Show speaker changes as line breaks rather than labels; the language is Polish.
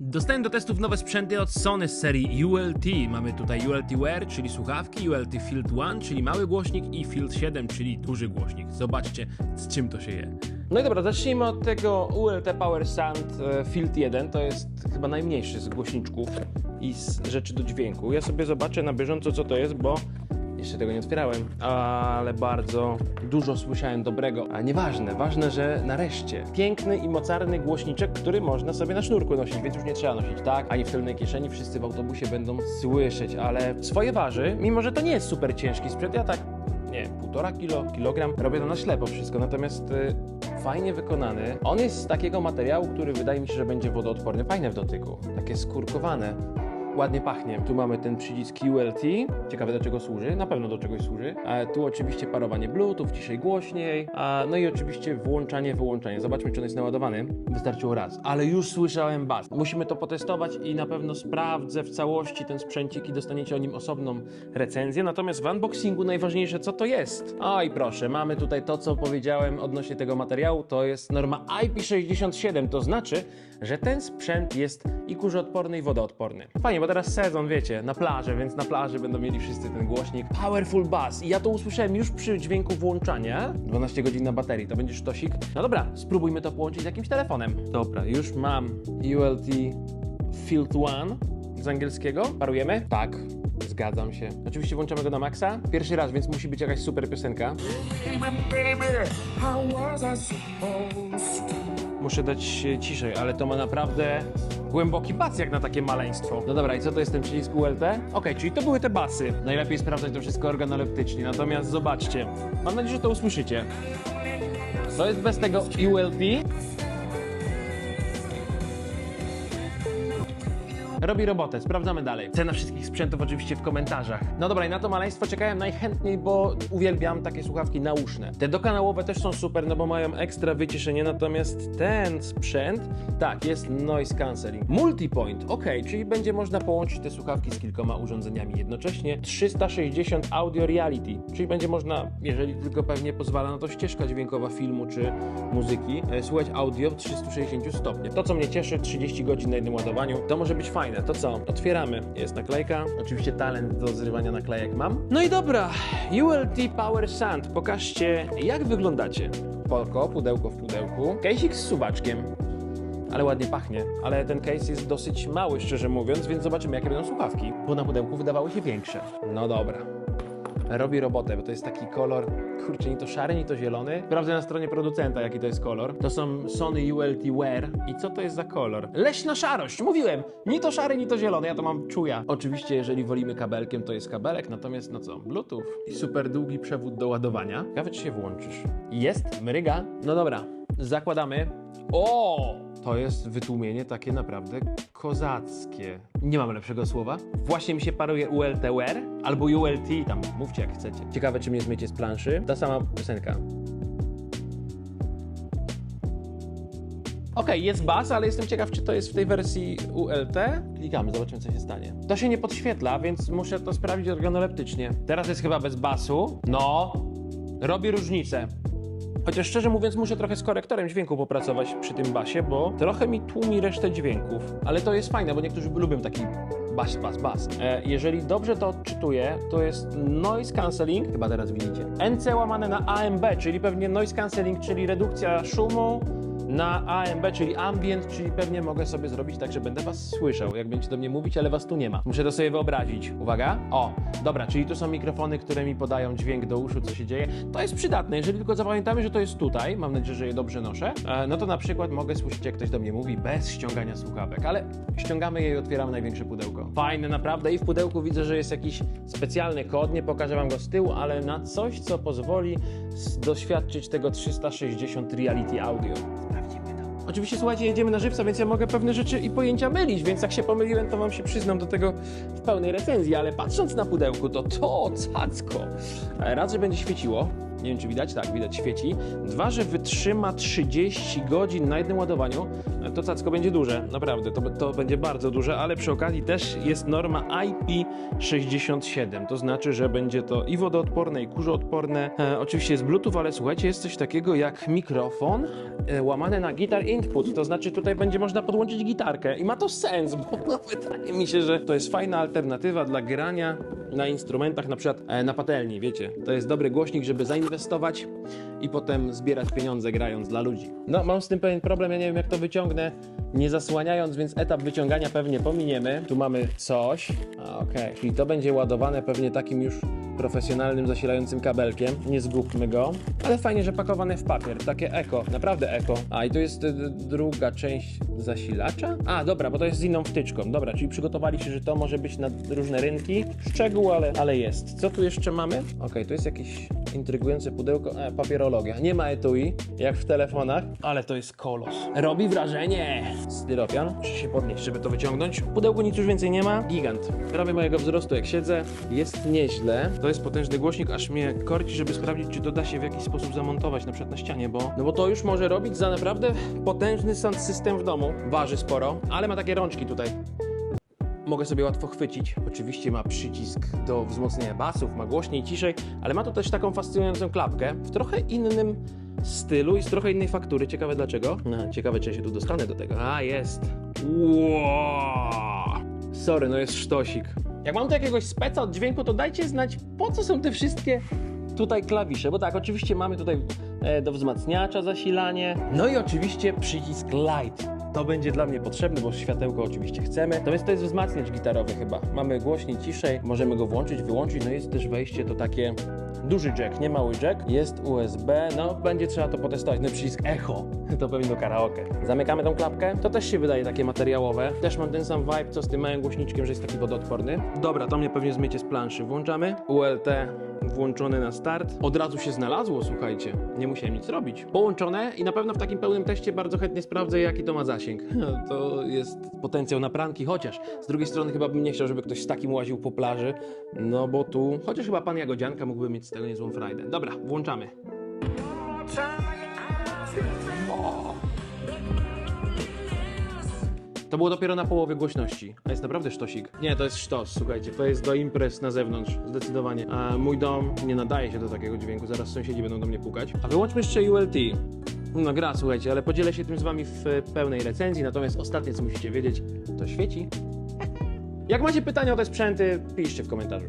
Dostałem do testów nowe sprzęty od Sony z serii ULT. Mamy tutaj ULT Wear, czyli słuchawki, ULT Field 1, czyli mały głośnik i Field 7, czyli duży głośnik. Zobaczcie, z czym to się je. No i dobra, zacznijmy od tego ULT Power Sound e, Field 1. To jest chyba najmniejszy z głośniczków i z rzeczy do dźwięku. Ja sobie zobaczę na bieżąco, co to jest, bo jeszcze tego nie otwierałem, ale bardzo dużo słyszałem dobrego. A nieważne, ważne, że nareszcie piękny i mocarny głośniczek, który można sobie na sznurku nosić, więc już nie trzeba nosić tak, ani w tylnej kieszeni. Wszyscy w autobusie będą słyszeć, ale swoje waży, mimo że to nie jest super ciężki sprzęt, ja tak nie półtora kilo, kilogram. Robię to na ślepo wszystko, natomiast y, fajnie wykonany. On jest z takiego materiału, który wydaje mi się, że będzie wodoodporny. Fajne w dotyku, takie skórkowane. Ładnie pachnie. Tu mamy ten przycisk ULT. Ciekawe do czego służy. Na pewno do czegoś służy. A tu oczywiście parowanie Bluetooth, ciszej głośniej. A, no i oczywiście włączanie, wyłączanie. Zobaczmy, czy on jest naładowany. Wystarczyło raz. Ale już słyszałem bas. Musimy to potestować i na pewno sprawdzę w całości ten sprzęcik i dostaniecie o nim osobną recenzję. Natomiast w unboxingu najważniejsze, co to jest. O i proszę, mamy tutaj to, co powiedziałem odnośnie tego materiału. To jest norma IP67. To znaczy, że ten sprzęt jest i kurzoodporny, i wodoodporny. Fajnie, bo teraz sezon, wiecie, na plaży, więc na plaży będą mieli wszyscy ten głośnik Powerful Bass. I ja to usłyszałem już przy dźwięku włączania. 12 godzin na baterii, to będzie sztosik. No dobra, spróbujmy to połączyć z jakimś telefonem. Dobra, już mam ULT Field One z angielskiego. Parujemy? Tak. Zgadzam się. Oczywiście włączamy go na maksa. Pierwszy raz, więc musi być jakaś super piosenka. Muszę dać ciszej, ale to ma naprawdę głęboki bas jak na takie maleństwo. No dobra, i co to jest ten przycisk ULT? Okej, czyli to były te basy. Najlepiej sprawdzać to wszystko organoleptycznie, natomiast zobaczcie. Mam nadzieję, że to usłyszycie. To jest bez tego ULT. Robi robotę, sprawdzamy dalej. Cena wszystkich sprzętów oczywiście w komentarzach. No dobra, i na to maleństwo czekałem najchętniej, bo uwielbiam takie słuchawki nauszne. Te dokanałowe też są super, no bo mają ekstra wyciszenie, natomiast ten sprzęt, tak, jest noise cancelling. Multipoint, ok, czyli będzie można połączyć te słuchawki z kilkoma urządzeniami jednocześnie. 360 audio reality, czyli będzie można, jeżeli tylko pewnie pozwala na to ścieżka dźwiękowa filmu czy muzyki, e, słuchać audio w 360 stopniach. To, co mnie cieszy, 30 godzin na jednym ładowaniu, to może być fajne. To co? Otwieramy. Jest naklejka. Oczywiście talent do zrywania naklejek mam. No i dobra. ULT Power Sound. Pokażcie, jak wyglądacie. Polko, pudełko w pudełku. Case'ik z suwaczkiem. Ale ładnie pachnie. Ale ten case jest dosyć mały, szczerze mówiąc, więc zobaczymy, jakie będą słuchawki. Bo na pudełku wydawały się większe. No dobra robi robotę, bo to jest taki kolor, kurczę, ni to szary, ni to zielony. Sprawdzę na stronie producenta, jaki to jest kolor. To są Sony ULT Wear. I co to jest za kolor? Leśna szarość, mówiłem! Ni to szary, ni to zielony, ja to mam czuja. Oczywiście, jeżeli wolimy kabelkiem, to jest kabelek, natomiast no co, Bluetooth i super długi przewód do ładowania. Ciekawe, czy się włączysz. Jest, mryga. No dobra, zakładamy. O! To jest wytłumienie takie naprawdę kozackie. Nie mam lepszego słowa. Właśnie mi się paruje ULT Wear albo ULT, tam mówcie jak chcecie. Ciekawe, czy mnie zmiecie z planszy. Ta sama piosenka. Okej, jest bas, ale jestem ciekaw, czy to jest w tej wersji ULT. Klikamy, zobaczymy, co się stanie. To się nie podświetla, więc muszę to sprawdzić organoleptycznie. Teraz jest chyba bez basu. No, robi różnicę. Chociaż szczerze mówiąc, muszę trochę z korektorem dźwięku popracować przy tym basie, bo trochę mi tłumi resztę dźwięków. Ale to jest fajne, bo niektórzy lubią taki bas, bas, bas. E, jeżeli dobrze to odczytuję, to jest noise cancelling, chyba teraz widzicie. NC łamane na AMB, czyli pewnie noise cancelling, czyli redukcja szumu na AMB, czyli ambient, czyli pewnie mogę sobie zrobić tak, że będę was słyszał, jak będziecie do mnie mówić, ale was tu nie ma. Muszę to sobie wyobrazić. Uwaga. O, dobra, czyli tu są mikrofony, które mi podają dźwięk do uszu, co się dzieje. To jest przydatne, jeżeli tylko zapamiętamy, że to jest tutaj, mam nadzieję, że je dobrze noszę, e, no to na przykład mogę słyszeć, jak ktoś do mnie mówi bez ściągania słuchawek, ale ściągamy je i otwieramy największe pudełko. Fajne naprawdę i w pudełku widzę, że jest jakiś specjalny kod, nie pokażę wam go z tyłu, ale na coś, co pozwoli doświadczyć tego 360 reality audio. Oczywiście, słuchajcie, jedziemy na żywca, więc ja mogę pewne rzeczy i pojęcia mylić, więc jak się pomyliłem, to wam się przyznam do tego w pełnej recenzji, ale patrząc na pudełku, to to cacko. Że będzie świeciło, Nie wiem, czy widać? Tak, widać, świeci. Dwa, że wytrzyma 30 godzin na jednym ładowaniu. To cacko będzie duże, naprawdę, to, to będzie bardzo duże, ale przy okazji też jest norma IP67. To znaczy, że będzie to i wodoodporne, i kurzoodporne. E, oczywiście jest Bluetooth, ale słuchajcie, jest coś takiego jak mikrofon e, łamane na Guitar Input. To znaczy, tutaj będzie można podłączyć gitarkę i ma to sens, bo no, wydaje mi się, że to jest fajna alternatywa dla grania na instrumentach, na przykład e, na patelni, wiecie. To jest dobry głośnik, żeby zainwestować i potem zbierać pieniądze grając dla ludzi. No, mam z tym pewien problem, ja nie wiem jak to wyciągnę, nie zasłaniając, więc etap wyciągania pewnie pominiemy. Tu mamy coś, okej, czyli to będzie ładowane pewnie takim już profesjonalnym zasilającym kabelkiem, nie zgubmy go, ale fajnie, że pakowane w papier, takie eko, naprawdę eko. A i tu jest y, druga część zasilacza? A, dobra, bo to jest z inną wtyczką, dobra, czyli przygotowali się, że to może być na różne rynki, szczegół, ale, ale jest. Co tu jeszcze mamy? Okej, tu jest jakieś intrygujące pudełko, e, papierologia, nie ma etui, jak w telefonach, ale to jest kolos. Robi wrażenie! Styropian, muszę się podnieść, żeby to wyciągnąć. W pudełku nic już więcej nie ma, gigant. Prawie mojego wzrostu jak siedzę, jest nieźle. To jest potężny głośnik, aż mnie korci, żeby sprawdzić, czy to da się w jakiś sposób zamontować, na przykład na ścianie, bo, no bo to już może robić za naprawdę potężny sound system w domu. Waży sporo, ale ma takie rączki tutaj. Mogę sobie łatwo chwycić. Oczywiście ma przycisk do wzmocnienia basów, ma głośniej, ciszej, ale ma to też taką fascynującą klapkę w trochę innym stylu i z trochę innej faktury. Ciekawe dlaczego. No, ciekawe, czy ja się tu dostanę do tego. A, jest. Wow. Sorry, no jest sztosik. Jak mam tu jakiegoś speca od dźwięku, to dajcie znać, po co są te wszystkie tutaj klawisze, bo tak, oczywiście mamy tutaj e, do wzmacniacza zasilanie, no i oczywiście przycisk light. To będzie dla mnie potrzebne, bo światełko oczywiście chcemy. Natomiast to jest wzmacniacz gitarowy chyba. Mamy głośniej, ciszej, możemy go włączyć, wyłączyć, no jest też wejście to takie duży jack, nie mały jack. Jest USB, no będzie trzeba to potestować. No przycisk echo, to pewnie do karaoke. Zamykamy tą klapkę, to też się wydaje takie materiałowe. Też mam ten sam vibe, co z tym małym głośniczkiem, że jest taki wodoodporny. Dobra, to mnie pewnie zmiecie z planszy. Włączamy. ULT włączony na start. Od razu się znalazło, słuchajcie. Nie musiałem nic robić. Połączone i na pewno w takim pełnym teście bardzo chętnie sprawdzę, jaki to ma zasięg. To jest potencjał na pranki, chociaż z drugiej strony chyba bym nie chciał, żeby ktoś z takim łaził po plaży, no bo tu, chociaż chyba pan Jagodzianka mógłby mieć z tego niezłą frajdę. Dobra, włączamy. To było dopiero na połowie głośności, a jest naprawdę sztosik. Nie, to jest sztos, słuchajcie, to jest do imprez na zewnątrz, zdecydowanie. A mój dom nie nadaje się do takiego dźwięku, zaraz sąsiedzi będą do mnie pukać. A wyłączmy jeszcze ULT. No gra, słuchajcie, ale podzielę się tym z wami w e, pełnej recenzji, natomiast ostatnie co musicie wiedzieć, to świeci. Jak macie pytania o te sprzęty, piszcie w komentarzu.